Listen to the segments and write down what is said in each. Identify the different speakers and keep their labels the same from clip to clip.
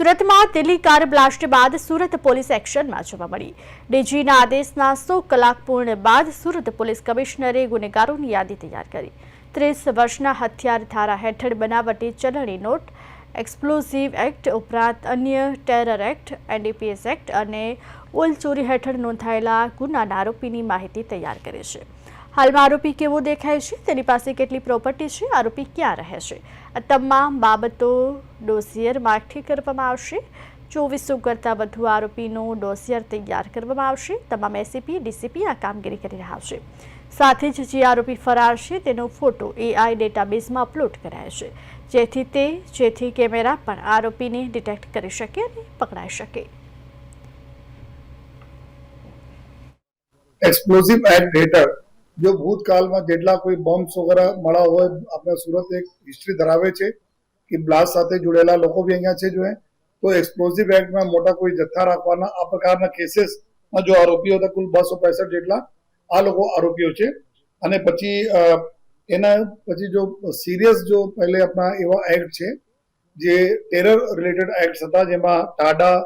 Speaker 1: સુરતમાં Delhi car blast બાદ Surat police એક્શનમાં જોવા મળી. ડીજીના આદેશના સો કલાક પૂર્ણ બાદ સુરત પોલીસ કમિશનરે ગુનેગારોની યાદી તૈયાર કરી. ત્રીસ વર્ષના હથિયાર ધારા હેઠળ બનાવટી ચલણી નોટ, એક્સપ્લોઝિવ એક્ટ ઉપરાંત અન્ય ટેરર એક્ટ, એનડીપીએસ એક્ટ અને ઓલ ચોરી હેઠળ નોંધાયેલા ગુનાના આરોપીની માહિતી તૈયાર કરી છે. હાલમાં આરોપી કેવો દેખાય છે? તેની પાસે કેટલી પ્રોપર્ટી છે? આરોપી ક્યાં રહે છે? આ તમામ બાબતો ડોસિયરમાં એકઠી કરવામાં આવશે. ચોવીસો કરતાં વધુ આરોપીનો ડોસિયર તૈયાર કરવામાં આવશે. તમામ એસીપી, ડીસીપી આ કામગીરી કરી રહ્યા છે. સાથે જ જે આરોપી ફરાર છે, તેનો ફોટો એઆઈ ડેટાબેઝમાં અપલોડ કરાય છે. જેથી તે, જેથી કેમેરા પણ આરોપીને ડિટેક્ટ કરી શકે અને પકડાઈ શકે.
Speaker 2: એક્સપ્લોઝિવ એક્ટ હેઠળ જો ભૂતકાળમાં જેટલા કોઈ બોમ્બ્સ વગેરે મળ્યા હોય, આપણે સુરત એક હિસ્ટ્રી ધરાવે છે કે બ્લાસ્ટ સાથે જોડેલા લોકો બી અહીંયા છે જો તો એક્સપ્લોઝિવ એક્ટમાં મોટા કોઈ જથ્થા રાખવાના આ પ્રકારના કેસીસમાં જો આરોપીઓ હતા, કુલ બસો પેસઠ જેટલા આ લોકો આરોપીઓ છે. અને પછી એના પછી જો સિરિયસ જો પહેલે આપણા એવા એક્ટ છે, જે ટેરર રિલેટેડ એક્ટ હતા, જેમાં ટાડા,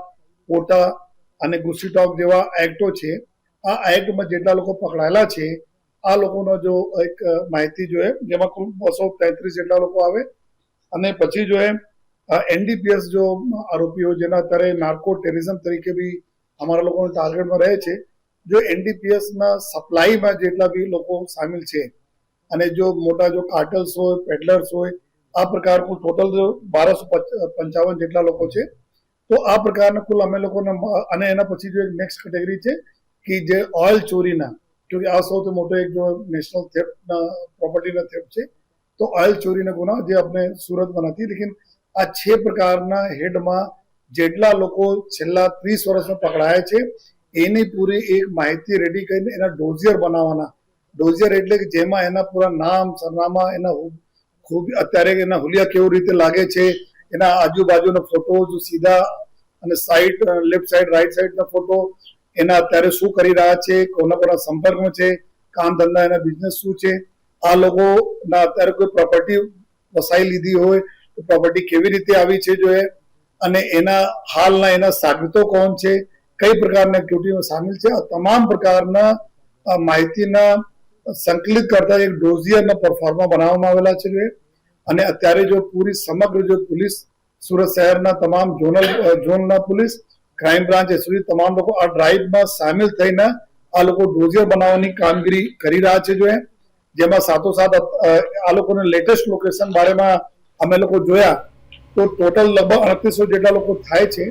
Speaker 2: પોટા અને ગુસ્સીટોક જેવા એક્ટો છે, આ એક્ટમાં જેટલા લોકો પકડાયેલા છે આ લોકોનો જો એક માહિતી જોઈએ જેમાં કુલ બસો તેત્રીસ જેટલા લોકો આવે. અને પછી જો એનડીપીએસ જો આરોપીઓ જેના અત્યારે નાર્કો ટેરરિઝમ તરીકે બી અમારા લોકોના ટાર્ગેટમાં રહે છે, જો એનડીપીએસના સપ્લાયમાં જેટલા બી લોકો સામેલ છે, અને જો મોટા જો કાર્ટલ્સ હોય પેડલર્સ હોય, આ પ્રકારનું ટોટલ બારસો પંચાવન જેટલા લોકો છે, તો આ પ્રકારના કુલ અમે લોકોના અને એના પછી જો એક નેક્સ્ટ કેટેગરી છે, કે જે ઓઇલ ચોરીના ક્યોંકि આ સૌથી મોટો એક જો નેશનલ થેફ્ટના પ્રોપર્ટીના થેફ્ટ છે, તો ઓઇલ ચોરીના ગુના જે આપણે સુરતમાં નથી, લેકિન આ છ પ્રકારના હેડમાં જેટલા લોકો છેલ્લા ત્રીસ વર્ષમાં પકડાયા છે, એની પૂરી એક માહિતી રેડી કરીને એના ડોઝિયર બનાવવાના. ડોઝિયર એટલે કે જેમાં એના પૂરા નામ, સરનામા, એના ખૂબ અત્યારે એના હુલિયા કેવી રીતે લાગે છે, એના આજુબાજુના ફોટો સીધા અને સાઈડ લેફ્ટ સાઈડ રાઈટ સાઈડના ફોટો એના અત્યારે શું કરી રહ્યા છે કોના કોના સંપર્કમાં છે, કામ ધંધા એના બિઝનેસ શું છે, આ લોકોના અત્યારે કોઈ પ્રોપર્ટી વસાઈ લીધી હોય તો પ્રોપર્ટી કેવી રીતે આવી છે જો અને એના હાલના એના સાગરીતો કોણ છે? કઈ પ્રકારના એક્ટિવિટીમાં સામેલ છે? આ તમામ પ્રકારના માહિતીના સંકલિત કરતા એક ડોઝિયરના પરફોર્મા બનાવવામાં આવેલા છે જોઈએ અને અત્યારે જો પૂરી સમગ્ર જો પોલીસ, સુરત શહેરના તમામ ઝોનલ ઝોનના પોલીસ ક્રાઇમ બ્રાન્ચ એસઓજી તમામ લોકો આ ડ્રાઈવમાં સામેલ થઈને આ લોકો ડોઝિયર બનાવવાની કામગીરી કરી રહ્યા છે જો જેમાં સાથોસાથ આ લોકોને લેટેસ્ટ લોકેશન બારેમાં અમે લોકો જોયા તો ટોટલ લગભગ અડતીસો જેટલા લોકો થાય છે.